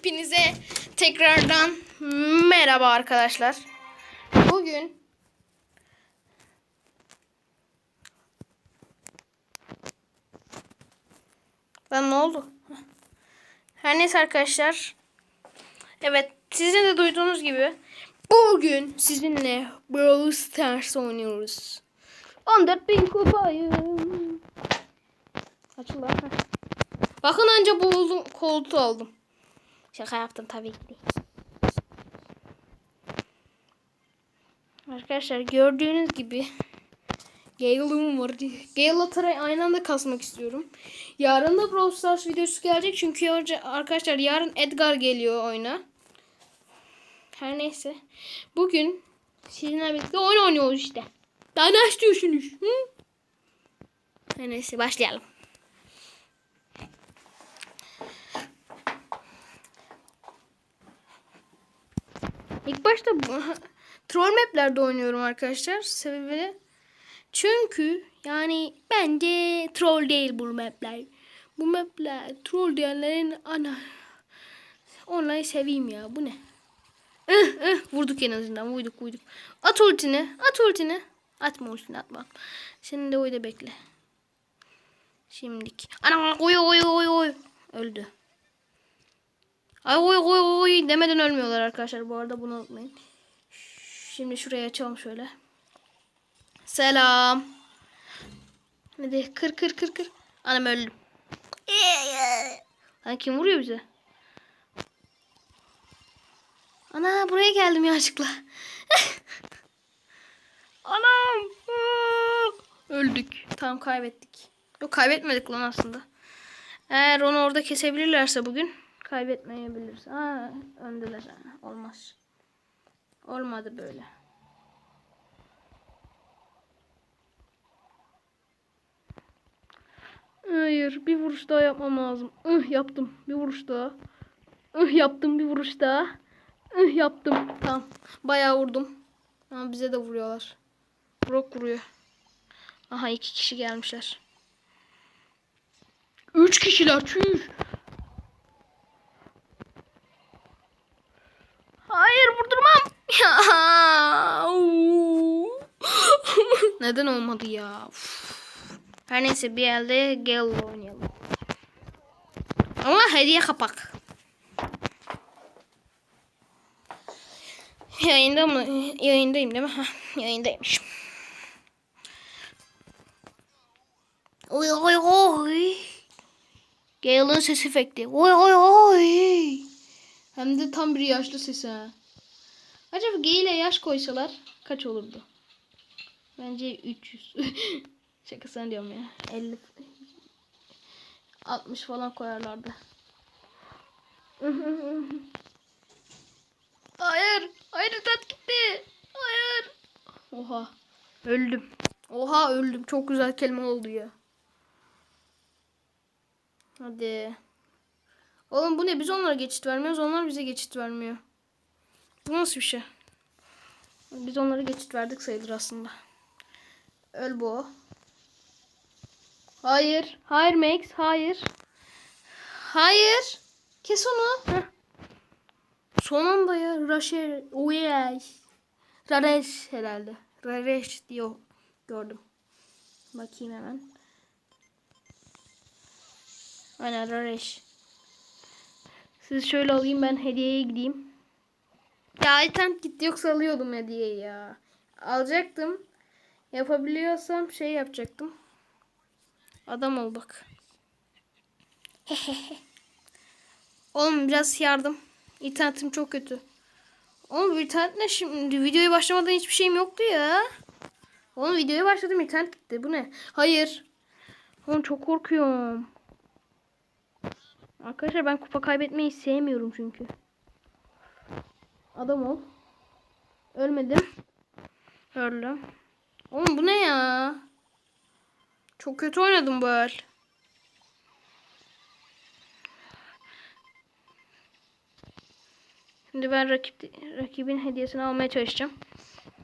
Hepinize tekrardan merhaba arkadaşlar. Bugün Lan ne oldu? Her neyse arkadaşlar. Evet sizin de duyduğunuz gibi bugün sizinle Brawl Stars oynuyoruz. 14 bin kupayım. Açıl. Bakın anca bu koltuğu aldım. Şaka yaptım tabii ki. Arkadaşlar gördüğünüz gibi Gale'ım var. Gale'la Taray aynı anda kasmak istiyorum. Yarın da Brawl Stars videosu gelecek. Çünkü yarın- arkadaşlar yarın Edgar geliyor oyuna. Her neyse. Bugün sizinle birlikte oyun oynuyoruz işte. Daha ne istiyorsunuz? Hı? Her neyse başlayalım. İlk başta troll maplerde oynuyorum arkadaşlar. Sebebi çünkü yani bence troll değil bu mapler. Bu mapler troll diyenlerin ana onları seveyim ya. Bu ne? Ih, ih, vurduk en azından. Vurduk vurduk. At ultini. At ultini. Atma ultini atma. Senin de oyda bekle. Şimdik. Ana oy oy oy oy. Öldü. Ay oy oy oy demeden ölmüyorlar arkadaşlar. Bu arada bunu unutmayın. Şimdi şuraya açalım şöyle. Selam. Hadi kır kır kır kır. Anam öldüm. Lan kim vuruyor bize? Ana buraya geldim yanlışlıkla. Anam. Öldük. Tamam kaybettik. Yok kaybetmedik lan aslında. Eğer onu orada kesebilirlerse bugün kaybetmeyebiliriz. Aa, öndeler. Olmaz. Olmadı böyle. Hayır, bir vuruş daha yapmam lazım. Ih yaptım. Bir vuruş daha. Ih yaptım bir vuruş daha. Ih yaptım. Tamam. Bayağı vurdum. Ama bize de vuruyorlar. Brock vuruyor. Aha iki kişi gelmişler. Üç kişiler çüş. Hayır vurdurmam. Neden olmadı ya? Uf. Her neyse bir elde Gale oynayalım. Ama hediye kapak. Yayında mı? Yayındayım değil mi? Heh, yayındaymışım. Oy oy oy. Gale'ın ses efekti. Oy oy oy. Hem de tam bir yaşlı sesi ha. Acaba Gale'e yaş koysalar kaç olurdu? Bence 300. Şaka sen diyorum ya. 50 60 falan koyarlardı. Hayır. Hayır tat gitti. Hayır. Oha. Öldüm. Oha öldüm. Çok güzel kelime oldu ya. Hadi. Oğlum bu ne? Biz onlara geçit vermiyoruz. Onlar bize geçit vermiyor. Bu nasıl bir şey? Biz onlara geçit verdik sayılır aslında. Öl bu. Hayır. Hayır Max. Hayır. Hayır. Kes onu. Heh. Son anda ya. Raşe. Uyay. Rareş herhalde. Rareş diyor. Gördüm. Bakayım hemen. Aynen Rareş. Siz şöyle alayım ben hediyeye gideyim. Ya internet gitti yoksa alıyordum hediyeyi ya. Alacaktım. Yapabiliyorsam şey yapacaktım. Adam ol bak. Oğlum biraz yardım. İnternetim çok kötü. Oğlum internetle şimdi videoya başlamadan hiçbir şeyim yoktu ya. Oğlum videoya başladım internet gitti. Bu ne? Hayır. Oğlum çok korkuyorum. Arkadaşlar ben kupa kaybetmeyi sevmiyorum çünkü. Adam ol. Ölmedim. Öldüm. Oğlum bu ne ya? Çok kötü oynadım bu el. Şimdi ben rakip, rakibin hediyesini almaya çalışacağım.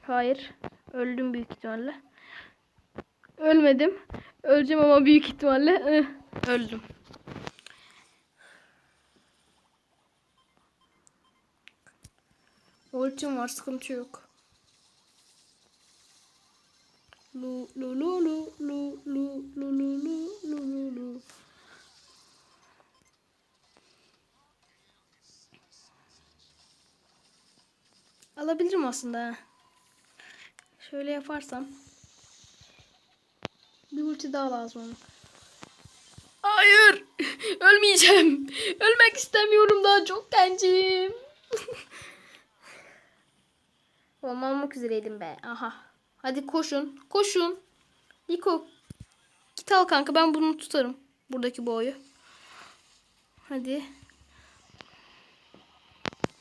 Hayır. Öldüm büyük ihtimalle. Ölmedim. Öleceğim ama büyük ihtimalle. Öldüm. Ultim var sıkıntı yok. Lu lu lu lu lu lu lu lu lu lu lu. Alabilirim aslında. Şöyle yaparsam. Bir ulti daha lazım ona. Hayır. Ölmeyeceğim. Ölmek istemiyorum daha çok gencim. Olmamak üzereydim be. Aha. Hadi koşun. Koşun. Niko. Git al kanka ben bunu tutarım. Buradaki boyu. Hadi.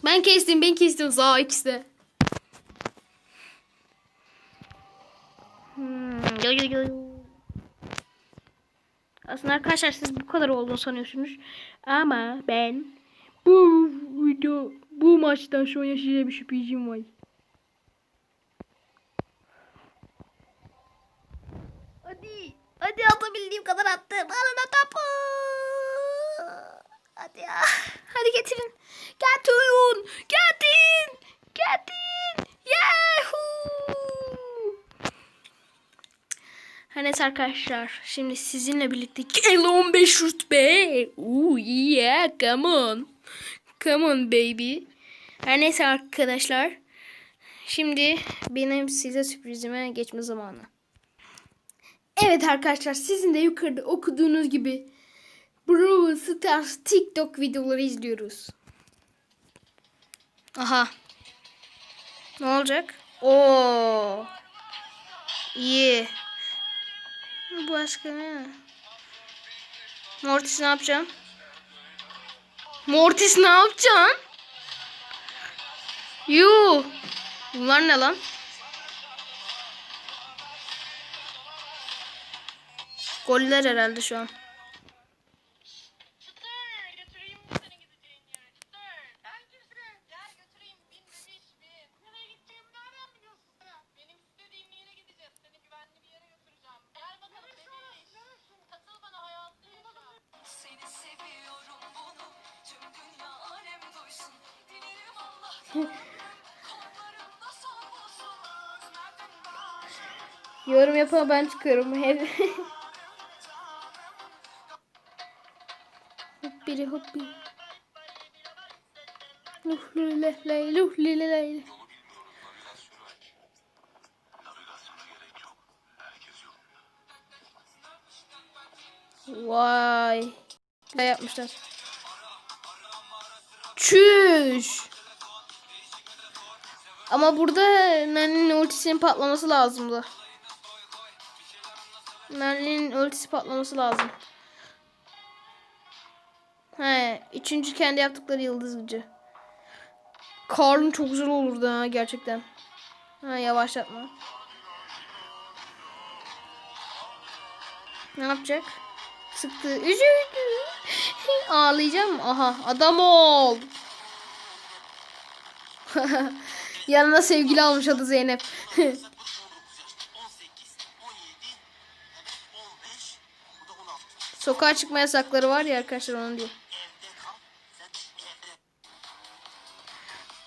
Ben kestim ben kestim sağ ikisi de. Hmm, yo, yo, yo, yo. Aslında arkadaşlar siz bu kadar olduğunu sanıyorsunuz. Ama ben bu video bu maçtan an yaşayacağım bir şüphecim var. Hadi. Atabildiğim kadar attım. Alın topu. Hadi ya. Hadi getirin. Getirin. Getirin. Getirin. Yahoo. Her neyse arkadaşlar. Şimdi sizinle birlikte Gale 15 rütbe. Ooh yeah. Come on. Come on baby. Her neyse arkadaşlar. Şimdi benim size sürprizime geçme zamanı. Evet arkadaşlar sizin de yukarıda okuduğunuz gibi Brawl Stars TikTok videoları izliyoruz. Aha. Ne olacak? Oo. İyi. Başka ne? Mortis ne yapacaksın? Mortis ne yapacaksın? Yuh. Bunlar ne lan? Goller herhalde şu an. Yorum yapana ben çıkıyorum. Hep hop biri hop biri. Luh lile ley luh lile ley. Vay. Ne yapmışlar? Çüş. Ama burada Nani'nin ultisinin patlaması lazımdı. Nani'nin ultisi patlaması lazım. He, üçüncü kendi yaptıkları yıldız gücü. Karl'ın çok güzel olurdu ha gerçekten. Ha yavaşlatma. Ne yapacak? Sıktı. Üzüldü. Ağlayacağım. Aha adam ol. Yanına sevgili almış adı Zeynep. 18, 17, evet 15, bu da 16. Sokağa çıkma yasakları var ya arkadaşlar onu diyor.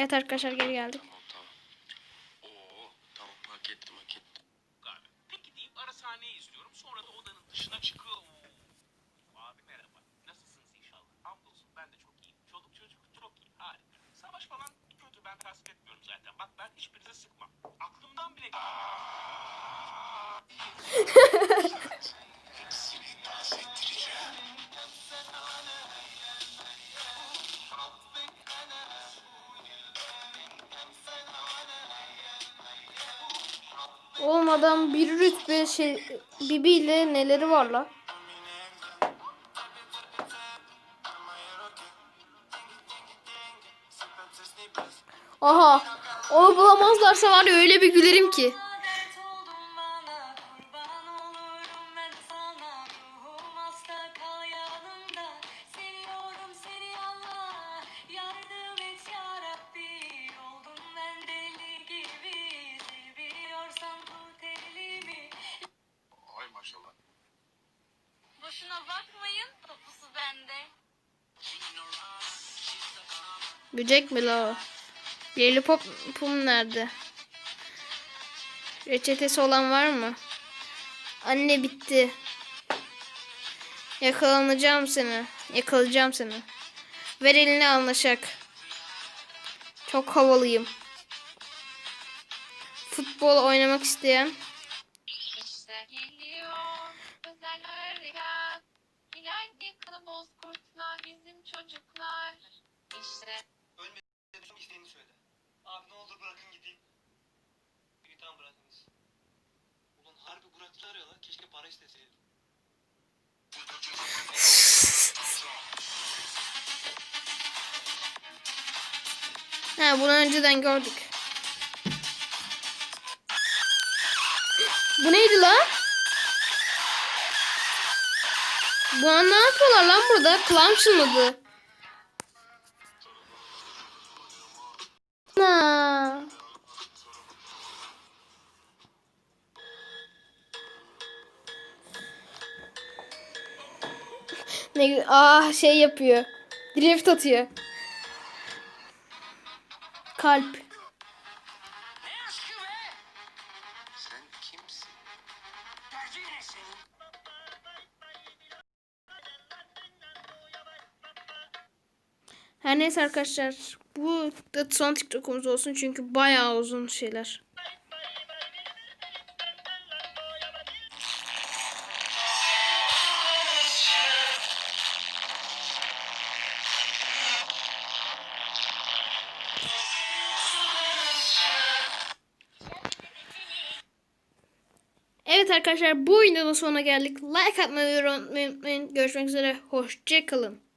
Evet arkadaşlar geri geldik. Tamam tamam. Oo tamam hak ettim hak ettim. abi. Peki deyip ara sahneyi izliyorum. Sonra da odanın dışına çıkıyor. Oo. Abi merhaba. Nasılsınız inşallah? Hamdolsun ben de çok iyiyim. Çoluk çocuk çok iyi. Harika. Savaş falan kötü ben tasvip etmiyorum zaten. Bak ben hiçbirinize sıkmam. Aklımdan bile Olmadan bir rütbe şey, Bibi ile neleri var la? Aha. Onu bulamazlarsa var ya öyle bir gülerim ki. Böcek mi la o? Lollipop'um nerede? Reçetesi olan var mı? Anne bitti. Yakalanacağım seni. Yakalayacağım seni. Ver eline anlaşak. Çok havalıyım. Futbol oynamak isteyen. İşte Ölmeden isteğini söyle. Abi ne olur bırakın gideyim. İyi tamam bırakınız. Ulan harbi bıraktılar ya lan. Keşke para isteseydim. Ha bunu önceden gördük. Bu neydi lan? Bu an ne yapıyorlar lan burada? Klan çınladı. Na. Ne ah şey yapıyor. Drift atıyor. Kalp. Neyse arkadaşlar. Bu da son TikTok'umuz olsun çünkü bayağı uzun şeyler. Evet arkadaşlar bu videonun sonuna geldik. Like atmayı unutmayın. Görüşmek üzere. Hoşçakalın.